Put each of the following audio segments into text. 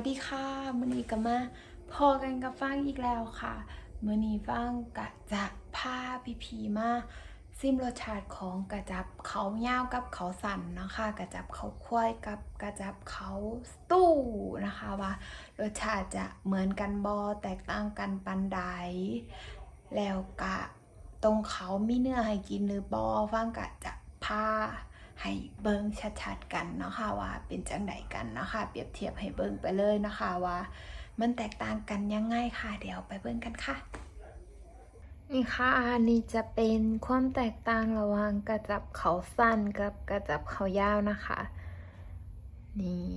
วัสดีค่ะมื่อนี้ก็มาพอกันกับฟังอีกแล้วค่ะมื่อนี้ฟังกะจะพาพีพีมาซิมรสชาติของกระจับเขาเย่าวกับเขาสันนะคะ กระจับเขาควายกับกระจับเขาตู้นะคะว่ารสชาติจะเหมือนกันบอแตกต่างกันปันใดแล้วกะตรงเขามีเนื้อให้กินหรือบอฟังกะจะพา ให้เบิ่งชัดๆกันเนาะค่ะว่าเป็นจังไดกันเนาะค่ะเปรียบเทียบให้เบิ่งไปเลยนะคะว่า มันแตกต่างกันยังไงค่ะเดี๋ยวไปเบิ่งกันค่ะนี่ค่ะอันนี้จะเป็นความแตกต่างระหว่างกระจับเขาสั้นกับกระจับเขายาวนะคะนี่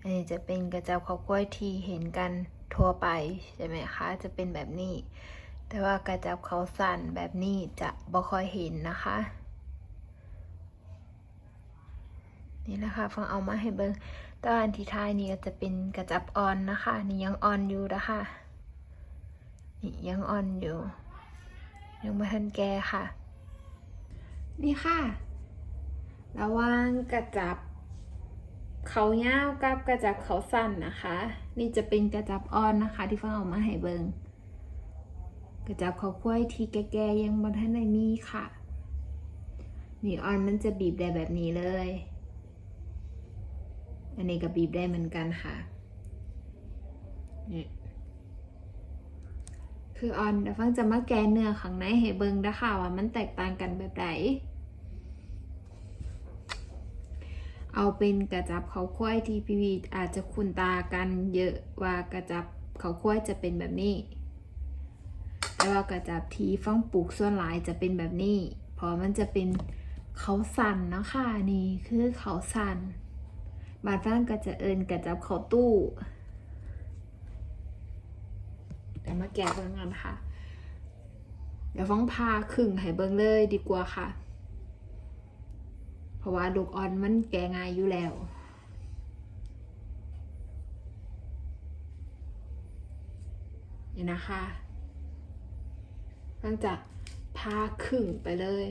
อันนี้จะเป็นกระจับเขากล้วยที่เห็นกันทั่วไปใช่ไหมคะจะเป็นแบบนี้ แต่ว่ากระจับเขาสั้นแบบนี้จะบ่ค่อยเห็นนะคะ นี่นะคะฟังเอามาให้เบิงตว่าอันที่ท้ายนี่ก็จะเป็นกระจับออนนะคะ นี่ยังออนอยู่นะคะนี่ยังอ่อนอยู่ ยังไม่ทันแก่ค่ะ นี่ค่ะ ระว่างกระจับเขายาวกับกระจับเขาสั้นนะคะ นี่จะเป็นกระจับอ่อนนะคะ ที่ฟังเออกมาให้เบิงกระจับเขาควายที่แก่ๆยังบนท่านในมีค่ะ นี่อ่อนมันจะบีบได้แบบนี้เลย อันนี้ก็บีบได้เหมือนกันค่ะนี่คือออนเดี๋ยวฟังจะมาแกะเนื้อข้างในให้เบิงนะคะว่ามันแตกต่างกันแบบไหนเอาเป็นกระจับเขาควายที่พีวีอาจจะคุ้นตากันเยอะว่ากระจับเขาควายจะเป็นแบบนี้ แต่ว่ากระจับทีฟังปลูกส่วนหลายจะเป็นแบบนี้ เพราะมันจะเป็นเขาสั่นเนาะค่ะนี่คือเขาสั่น บานฟังก็จะเอินกระจับเขาตู้เดี๋ยวมาแกะเบิ่งกันค่ะ เดี๋ยวฟ้องพาครึ่งให้เบิ่งเลยดีกว่าค่ะ เพราะว่าลูกออนมันแกะง่ายอยู่แล้วนี่นะคะฟังจะพาครึ่งไปเลย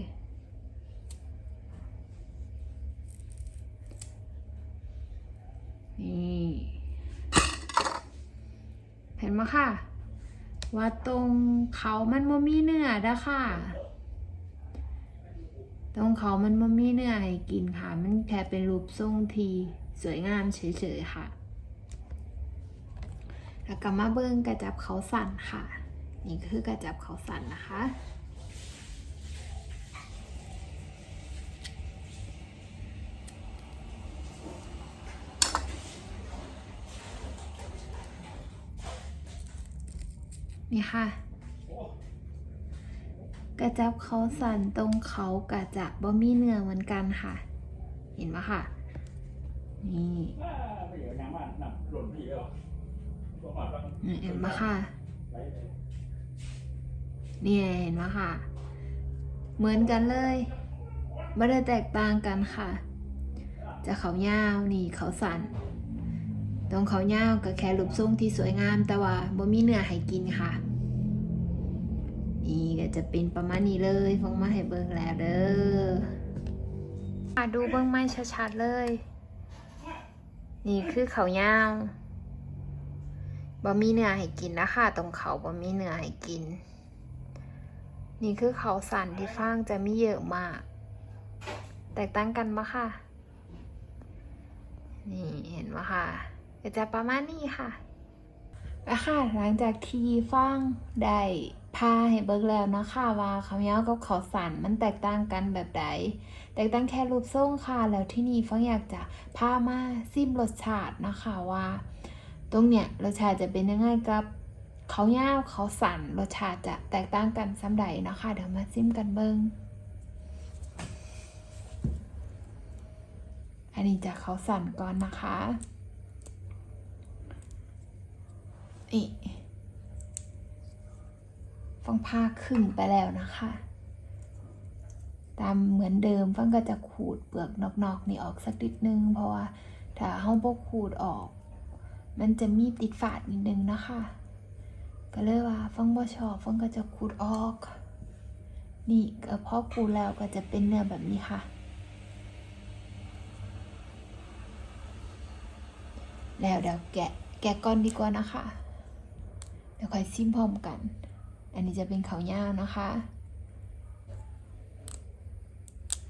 นี่ เห็นไหม ค่ะ ว่าตรงเขามันบ่มีเนื้อนะค่ะ ตรงเขามันบ่มีเนื้อให้กินค่ะ มันแค่เป็นรูปทรงทีสวยงามเฉยๆค่ะแล้วก็มาเบิ้งกระจับเขาสั่นค่ะ นี่คือกระจับเขาสั่นนะคะ นี่ค่ะ กระจับเขาสั่นตรงเขากระจับบ่มีเนื้อเหมือนกันค่ะ เห็นไหมค่ะนี่เดี๋ยวยังว่านับหล่นพี่เอาตัวมาแล้วนี่เห็นไหมค่ะนี่เห็นไหมค่ะ เหมือนกันเลยไม่ได้แตกต่างกันค่ะ จะเขายาวนี่เขาสั่น ตรงเขายาก็แค่รูปทรงที่สวยงาม แต่ว่าบ่มีเนื้อให้กินค่ะ นี่ก็จะเป็นประมาณนี้เลยฟงมาให้เบิ่งแล้วเด้ออะดูเบื้งไม้ชัดๆเลย นี่คือเขายาบะมีเนื้อให้กินนะคะตรงเขาบะมีเนื้อให้กิน นี่คือเขาสันที่ฟางจะมีเยอะมาก แตกต่างกันปะค่ะ นี่เห็นปะค่ะ ก็จะประมาณนี้ค่ะอะค่ะหลังจากที่ฟังได้พาให้เบิกแล้วนะค่ะว่าเขาวยาวกับเขาสันมันแตกต่างกันแบบใดแตกต่างแค่รูปทรงค่ะแล้วที่นี่ฟังอยากจะพามาซิมรสชาตินะคะว่า ตรงเนี้ยรสชาติจะเป็นยังไงกับเขาวยาเขาสันรสชาติจะแตกต่างกันซ้ำใดนะคะเดี๋ยวมาซิมกันเบิงอันนี้จากเขาสันก่อนนะคะ นี่ฟังผ้าครึ่งไปแล้วนะคะ ตามเหมือนเดิมฟังก็จะขูดเปลือกนอกๆนี่ออกสักนิดนึง เพราะว่าถ้าห้องพวกขูดออก มันจะมีติดฝาดนิดนึงนะคะ ก็เลยว่าฟังบ่ชอบฟังก็จะขูดออก นี่ก็พอขูดแล้วก็จะเป็นเนื้อแบบนี้ค่ะ แล้วเดี๋ยวแกะแกะก้อนดีกว่านะคะ ดี๋ยวค่อยซิมพร้อมกัน อันนี้จะเป็นเขาวย่าวนะคะ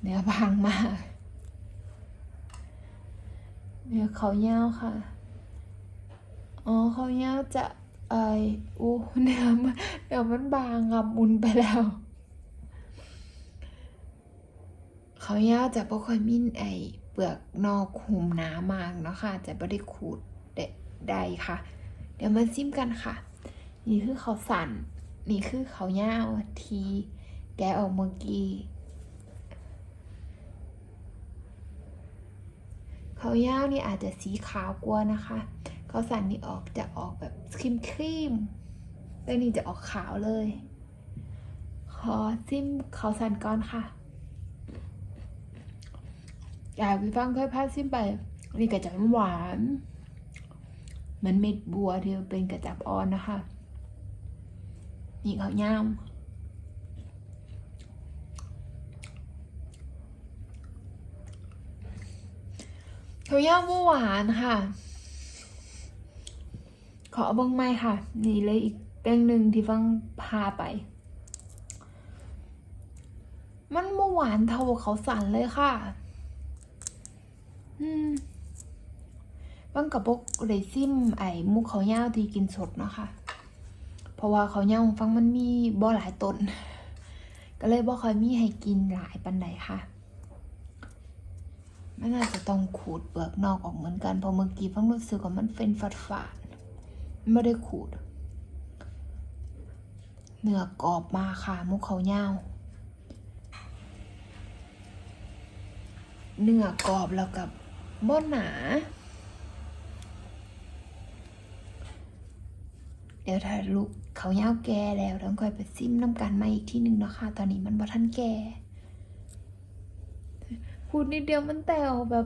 เนื้อบางมาก เนื้อเขาวย่าวค่ะ อ๋อเขาวย่าวจะไอออู้เนื้อมันเนื้อมันบางอะมุนไปแล้วเขาวย่าวจะบ่ค่อยมีไอเปลือกนอกหุ้มหนามากเนาะค่ะ จะไม่ได้ขูดได้ค่ะ เดี๋ยวมาซิมกันค่ะ นี่คือเขาสันนี่คือเขาวย่าวทีแกะออกเมื่อกี้เขาวย่าวนี่อาจจะสีขาวกว่านะคะ เขาสันนี่ออกจะออกแบบครีมครีมแต่นี่จะออกขาวเลย ขอซิมเขาสันก่อนค่ะอยากพี่ฟังเคยพาซิมไป นี่กระจับหวาน มันเม็ดบัวที่เป็นกระจับอ่อนนะคะ นี่เขาวย่ามเขาวย่ามบ่หวานค่ะ ขอเอาเบ้งไหมค่ะ นี่เลยอีกแป้งหนึ่งที่ฟังพาไป มันบ่หวานเท่าเขาวสั่นเลยค่ะ อืมบางกับบกเลยซิมไอ้มุกเขาวย่าวที่กินสดเนาะคะ เพราะว่าเขาวย่างฟังมันมีบ่หลายตน ก็เลยบ่ค่อยมีให้กินหลายปันใดค่ะมันอาจจะต้องขูดเปลือกนอกออกเหมือนกันเพราะเมื่อกี้ฟังรู้สึกว่ามันเป็นฝาดฝาดไม่ได้ขูดเนื้อกรอบมาค่ะมุกเขาวย่าเนื้อกรอบแล้วกับบ่หนา เดี๋ยวถ้าลูก เขาย่าวแก่แล้วต้องคอยไปซิมน้ำกันมาอีกที่หนึ่งเนาะคะตอนนี้มันบ่ทันแก่พูดนิดเดียวมันแตวแบบ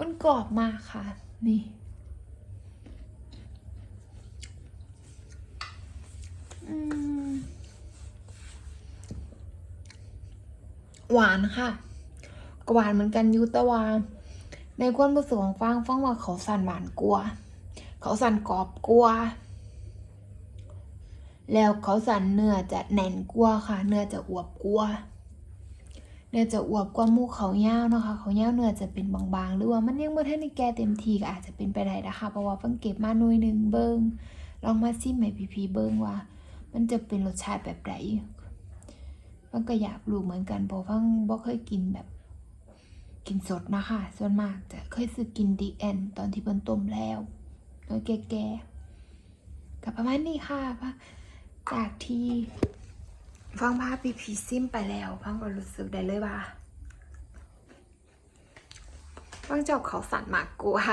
มันกรอบมากค่ะ นี่หวานค่ะกหวานเหมือนกันยูต่ว่าในความรู้สึกของฟางฟางว่าเขาสั่นหวานกลัว เขาสั่นกรอบกลัว แล้วเขาสั่นเนื้อจะแน่นกว่าค่ะ เนื้อจะอวบกว่าเนื้อจะอวบกว่ามูเขาเย่านะคะ เขาเย่าเนื้อจะเป็นบางๆ หรือว่ามันยังไม่ทันได้แก่เต็มทีก็อาจจะเป็นไปได้นะคะ เพราะว่าเพิ่งเก็บมาหน่วยหนึ่งเบิงลองมาซิมให้พี่ๆเบิงว่า มันจะเป็นรสชาติแบบไหนฟังก็อยากรู้เหมือนกันเพราะฟังบ่เคยกินแบบกินสดนะคะ ส่วนมากจะเคยซื้อกินดีแอนตอนที่เพิ่นต้มแล้วโดยแก่ๆกับประมาณนี้ค่ะพะ จากที่ฟังภาพพีพีซิมไปแล้วฟังก็รู้สึกได้เลยว่าฟังจอบเขาสั่นมากกว่า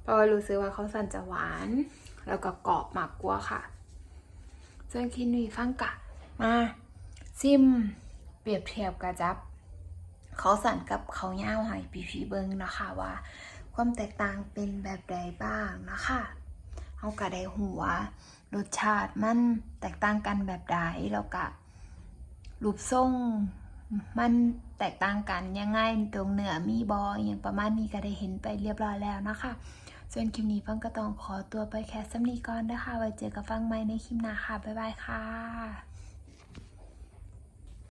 เพราะว่ารู้สึกว่าเขาสั่นจะหวาน แล้วก็กรอบมากกว่าค่ะส่วนคินวีฟังกะมาซิมเปรียบเทียบกับจับ เขาสั่นกับเขาย่าวให้พีพีเบิงนะคะว่า ความแตกต่างเป็นแบบใดบ้างนะคะเขาก็ได้หัว รสชาติมันแตกต่างกันแบบใดแล้วก็รูปทรงมันแตกต่างกันยังไงตรงเหนือมีบออย่างประมาณนี้ก็ได้เห็นไปเรียบร้อยแล้วนะคะส่วนคลิปนี้ฟังก็ต้องขอตัวไปแคสซัมนีก่อนนะคะไว้เจอกับฟังใหม่ในคลิปหน้าค่ะ บ๊ายบายค่ะ